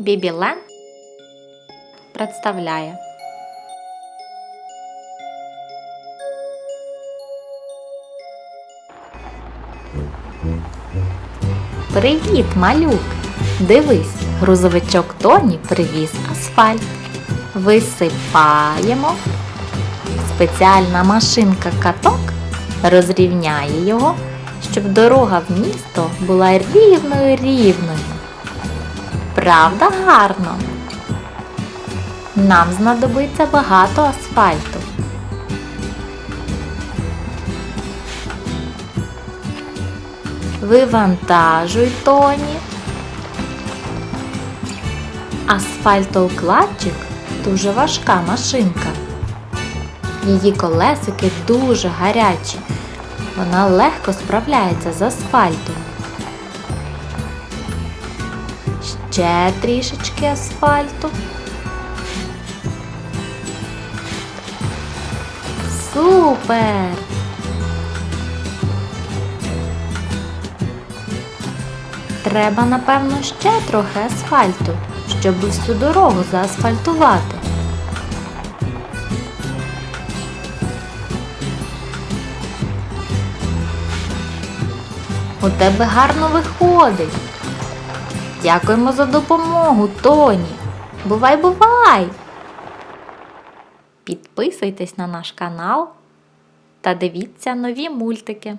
Бібілен представляє. Привіт, малюк! Дивись, грузовичок Тоні привіз асфальт. Висипаємо. Спеціальна машинка каток розрівняє його, щоб дорога в місто була рівною рівною. Правда гарно? Нам знадобиться багато асфальту. Вивантажуй Тоні. Асфальтоукладчик дуже важка машинка. Її колесики дуже гарячі. Вона легко справляється з асфальтом. Ще трішечки асфальту. Супер! Треба, напевно, ще трохи асфальту, щоб всю дорогу заасфальтувати. У тебе гарно виходить. Дякуємо за допомогу, Тоні. Бувай, бувай! Підписуйтесь на наш канал та дивіться нові мультики.